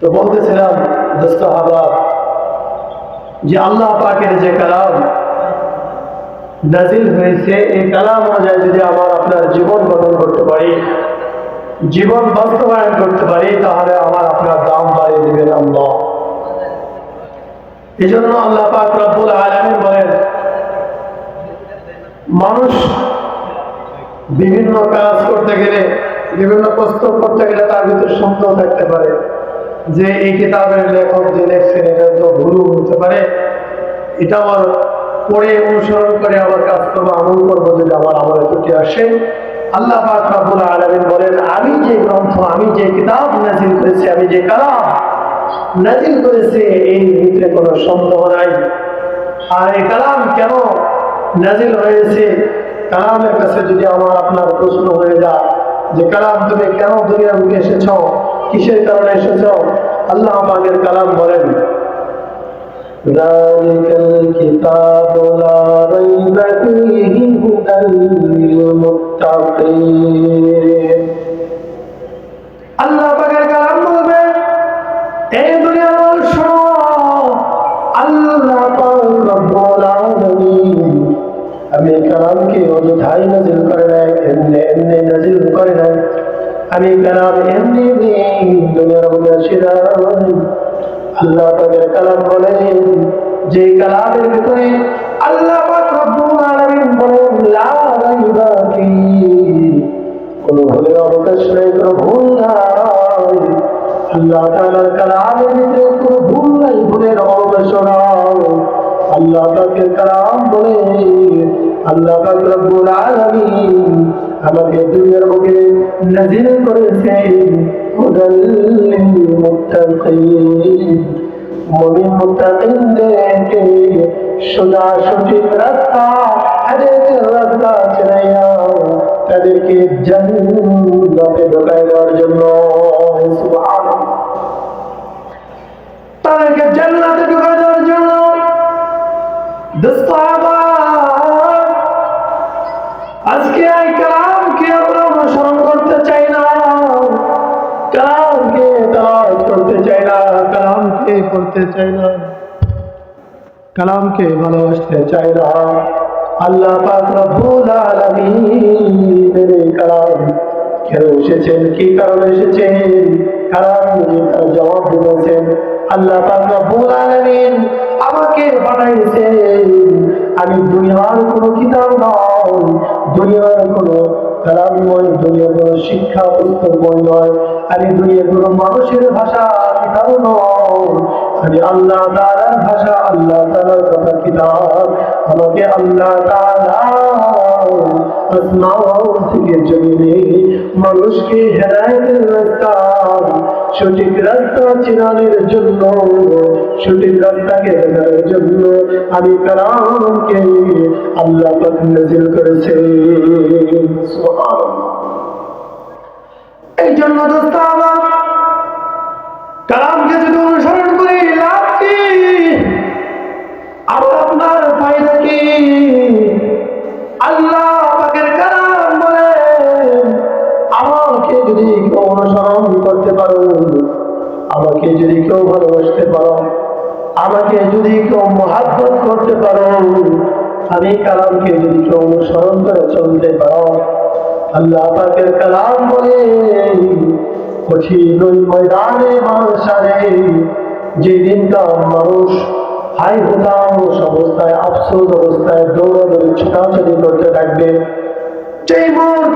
তো বলতেছিলাম, দোস্ত হাবাব যে আল্লাহ পাকের যে কালাম নাজিল হয়েছে, এই কালাম অনুযায়ী যদি আমার আপনার জীবন গঠন করতে পারি, জীবন বাস্তবায়ন করতে পারি, তাহলে আমার আপনার দাম বাড়িয়ে দেবেন আল্লাহ। এই জন্য আল্লাহ পাক রব্বুল আলমিন বলেন, মানুষ বিভিন্ন কাজ করতে গেলে, বিভিন্ন প্রস্তুত করতে গেলে তার ভিতরে সন্দেহ থাকতে পারে। যে এই কিতাবের লেখক, যে লেখছেন, এটা তো ভুল হতে পারে। এটা আমার পড়ে অনুসরণ করে আমার কাজ করব, আমল করব যদি আমার আমলে ত্রুটি আসে। আল্লাহ পাক রব্বুল আলামিন বলেন, আমি যে গ্রন্থ, আমি যে কিতাব নাজিল করেছি, আমি যে কালাম নাজিল করেছি এই ভিতরে কোনো সন্দেহ নাই। আর এই কালাম কেন নাজিল হয়েছে? কালামের কাছে যদি আমার আপনার প্রশ্ন হয়ে যায়, যে কালাম তুমি কেন দুনিয়ার মুখে এসেছ? কিসের কারণে এসেছ আল্লাহ আমাদের কালাম বলেন ذلك الكتاب لا ريب فيه هدى للمتقين আল্লাহ পাকের কালাম বলেন, যে কালামের ভিতরে আল্লাহ বলে আল্লাহ পাক আমাকে দুনিয়ার বুকে নাজিল করেছেন। হুদাল লিল মুত্তাকিন মুমিন মুত্তাকিনদেরকে সোজা সঠিক রাস্তা হাদিসের রাস্তা চিনাইয়া তাদেরকে জান্নাতে ঢোকায় দেওয়ার জন্য সুবহানাল্লাহ তাদেরকে জান্নাতে ঢোকায় দেওয়ার জন্য দোস্ত করতে চাই না। কালামকে ভালোবাসতে চাই না। আল্লাহ কালাম কেন এসেছেন? কি এসেছেন? কালাম জবাব দিয়েছেন। আল্লাহ আমাকে বানাইছেন আমি দুনিয়ার কোনো কিতাব নয়, দুনিয়ার কোনো কালাম নয় দুনিয়ার কোনো শিক্ষা পুস্তক বই নয়। আমি দুনিয়ার কোনো মানুষের ভাষা কিতাব নয়। আমি আল্লাহ তাআলার ভাষা, আল্লাহ তাআলার কথা কিতাব, আমাকে আল্লাহ আসমান থেকে জমিনে মানুষকে হেদায়েতের রাস্তা জন্য, সঠিক রাস্তাকে দেখানোর জন্য আমি কালামকে আল্লাহ করেছে ভালোবাসতে পারো। আমাকে যদি কেউ মহাব্বত করতে পারো, আমি কালামকে যদি কেউ অনুসরণ করে চলতে পারো, আল্লাহ পাকের কালাম বলে, কঠিন ওই ময়দানে মানুষারে যেদিনটা মানুষ হাই হুতাশ অবস্থায়, আফসোস অবস্থায় দৌড়াদৌড়ি, ছোটাছুটি করতে থাকবে সেই মুহূর্তে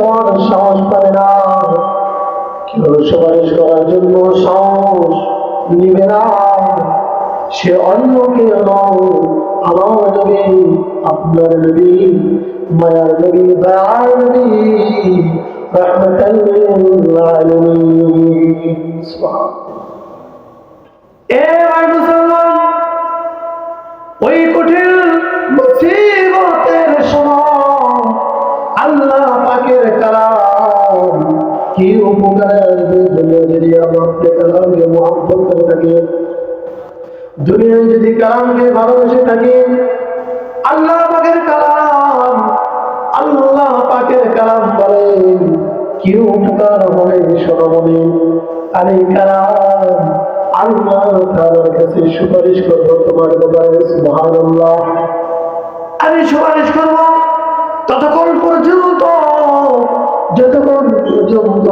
সুপারিশ করার জন্য সাহস নিবে না সে অন্য কেউ নয় আমার নবী, আপনার নবী, মায়ার নবী, দয়ার নবী ওই কঠিন সময় দুনিয়া যদি আমাকে কালামকে মহব্বত করে থাকে দুনিয়ায় যদি কালামকে ভালোবেসে থাকে, আল্লাহ পাকের কালাম, আল্লাহ পাকের কালাম বলেন কি উপকার হবে সরমনে আর এই কালাম আল্লাহ তাআলার কাছে সুপারিশ করব তোমার ব্যাপারে, সুবহানাল্লাহ। আমি সুপারিশ করব ততক্ষণ পর্যন্ত, যতক্ষণ পর্যন্ত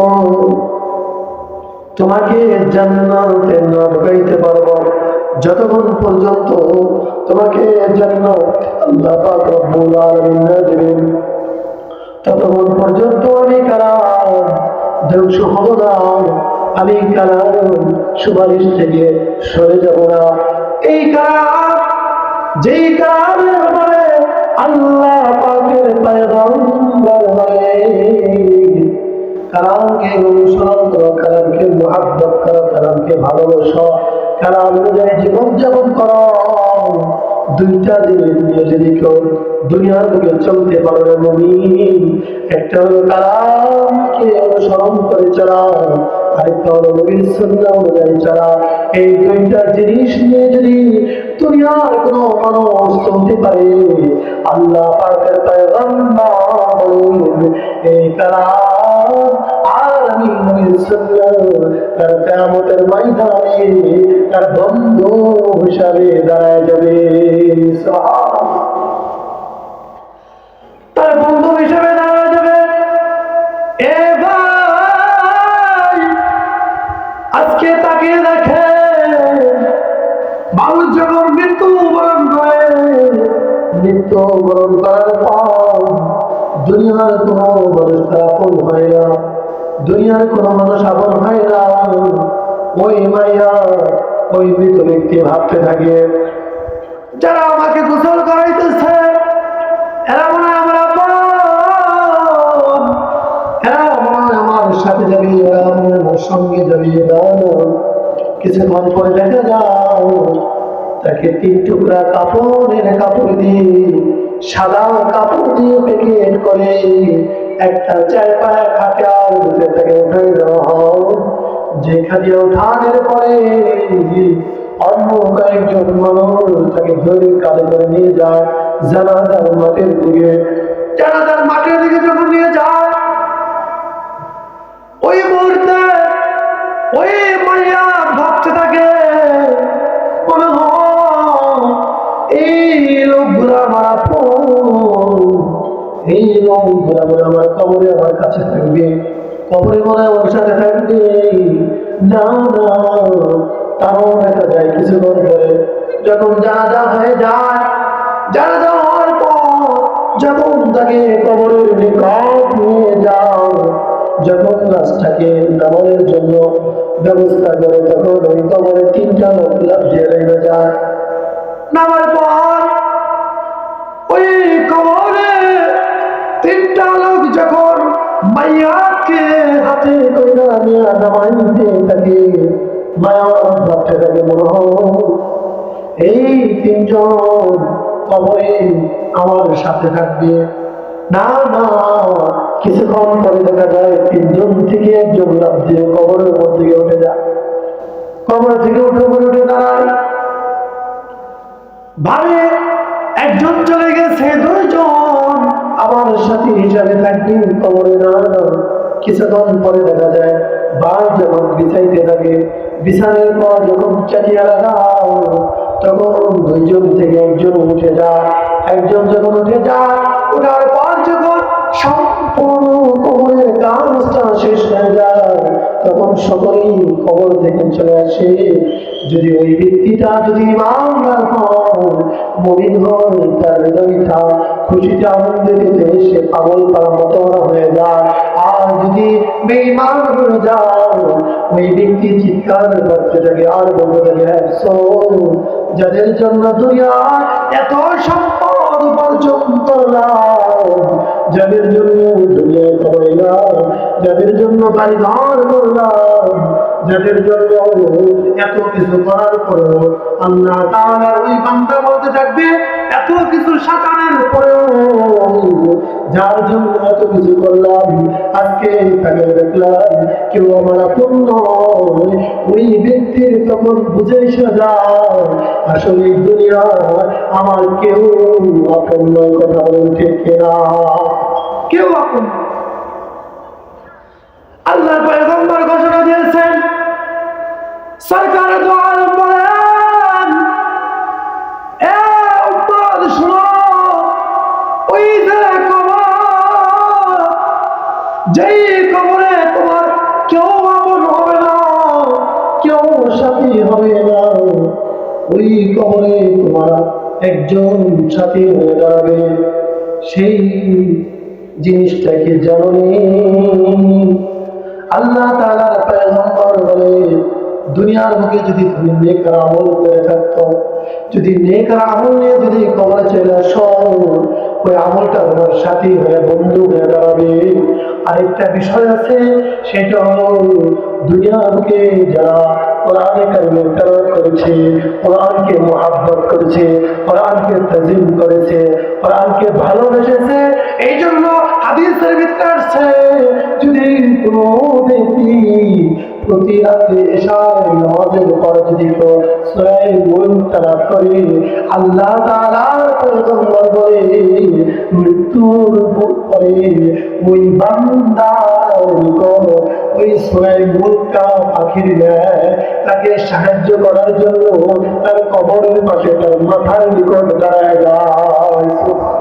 তোমাকে জান্নাতে না ঢুকাইতে পারব। যতক্ষণ পর্যন্ত তোমাকে জান্নাত আল্লাহ পাক রব্বুল আলামিন না দেবেন, ততক্ষণ পর্যন্ত আমি কালাম, ধ্বংস হব না। আমি কালাম সুপারিশ থেকে সরে যাব না। এই কালাম, যেই কালামের ব্যাপারে আল্লাহ পাকের পয়গম্বর হয়ে অনুসরণ করো মহাব্বত করো কালামকে ভালোবাসো। কালাম অনুযায়ী জীবন যাপন করো। দুইটা জিনিস নিয়ে যদি কেউ দুনিয়ার বুকে চলতে পারবে নবীন একটা হলো কালামকে অনুসরণ করে চালাও আরেকটা হলো নবীর সুন্নাহ অনুযায়ী চালা। এই দুইটা জিনিস নিয়ে যদি দুনিয়ার কোনো মানুষ চলতে পারে আল্লাহ পাকের পয়গম্বর বলেন, এই কালাম নবীর তার কিয়ামতের ময়দানে তার বন্ধু হিসাবে দাঁড়ায় যাবে। তার বন্ধু হিসাবে দাঁড়ায় যাবে। এ ভাই, আজকে তাকে দেখে মানুষ যখন মৃত্যু বরণ করে। মৃত্যু বরণ করার পর দুনিয়ার কোনো মানুষ হয় না। দুনিয়ার কোনো মানুষ আপন হয় না ওই মাইয়া, ওই মৃত ব্যক্তি ভাবতে থাকে। যারা আমাকে গোসল করাইতেছে, এরা মনে আমার কাপড় দিয়ে, সাদা কাপড় দিয়ে করে একটা চার পায়া থেকে উঠে দেওয়া হয় যেখানে উঠানের পরে অন্য কয়েকজন মানুষ তাকে ধরে কালে করে নিয়ে যায়, জানাজার মাঠের দিকে। জানাজার মাঠের দিকে যখন নিয়ে যায়, ওই আমার কবরে আমার কাছে থাকবে। কবরে মনে আমার সাথে থাকবে। না না দেখা যায় কিছুক্ষণ পরে। যখন জানাজা হয়ে যায়, জানাজা হওয়ার পর যখন তাকে কবরের নিকট নিয়ে যাও, যখন লাশটাকে নামানোর জন্য ব্যবস্থা করে, তখন ওই কবরে তিনটা লোক লাভ দিয়ে যায়। নামার পর আমার সাথে থাকবে। না না, কিছুক্ষণ পরে দেখা যায় তিনজন থেকে একজন লাভ দিয়ে কবরের উপর থেকে উঠে যায়। কবর থেকে উঠে উপরে উঠে দাঁড়ায়। ভাবে একজন চলে গেছে, দুইজন আমার সাথী হিসাবে থাকবে কবরে না কিছুক্ষণ পরে দেখা যায় বা যখন বিছাইতে থাকে, বিছানের পর যখন চাটিয়া লাগাও তখন দুইজন থেকে একজন উঠে যায়। একজন যখন উঠে যায় ওঠার পর যখন সম্পূর্ণ তখন সকলেই কবর থেকে চলে আসে, যদি ওই ব্যক্তিটা যদি তার হৃদয়টা খুশিতে দিতে সে পাগল পাড়া হয়ে যায়। আর যদি বেঈমান হয়ে যায়, ওই ব্যক্তি চিৎকার করতে আর যাদের জন্য দুনিয়া এত সম্পদ উপার্জন পর্যন্ত যাদের জন্য দুনিয়া কমাইলাম যাদের জন্য বাড়ি ঘর করলাম যাদের জন্য এত কিছু করার পরেও আল্লাহ তাহলে ওই বান্দা বলতে থাকবে এত কিছু সাঁতারের পরেও যার জন্য এত কিছু করলাম, আজকে তাকে দেখলাম, কেউ আমার আপন ওই ব্যক্তির তখন বুঝে যায়, আসলে দুনিয়া আমার কেউ আপন কথা ঠিক কিনা কেউ আপন। কবরে তোমার একজন সাথী হয়ে দাঁড়াবে। সেই জিনিসটাকে জানি আল্লাহ তাআলার পয়গম্বর বলে, দুনিয়ার বুকে যদি তুমি নেকার আমল করে থাকতো যদি নেকার আমল নিয়ে যদি কবরে চলে আসো, ওই আমলটা তোমার সাথী হয়ে, বন্ধু হয়ে দাঁড়াবে। আরেকটা বিষয় আছে, সেটা হলো দুনিয়ার বুকে যারা কোরআনে কারিমে তেলাওয়াত করেছে, কোরআনকে মহাব্বত করেছে, কোরআনকে তাজিম করেছে, কোরআনকে ভালোবেসেছে। এই জন্য হাদিসের ভিতরে আসছে, যদি কোনো ব্যক্তি প্রতি রাত্রে এশার নামাজের পর যদি কেউ সূরা মুলক তেলাওয়াত করে, আল্লাহ তাআলার পয়গম্বর বলে মৃত্যুর পরে ওই বান্দার ওই সূরা মুলকটা পাখির তাকে সাহায্য করার জন্য তার কবরের পাশে তার মাথার নিকট দাঁড়ায় যায়।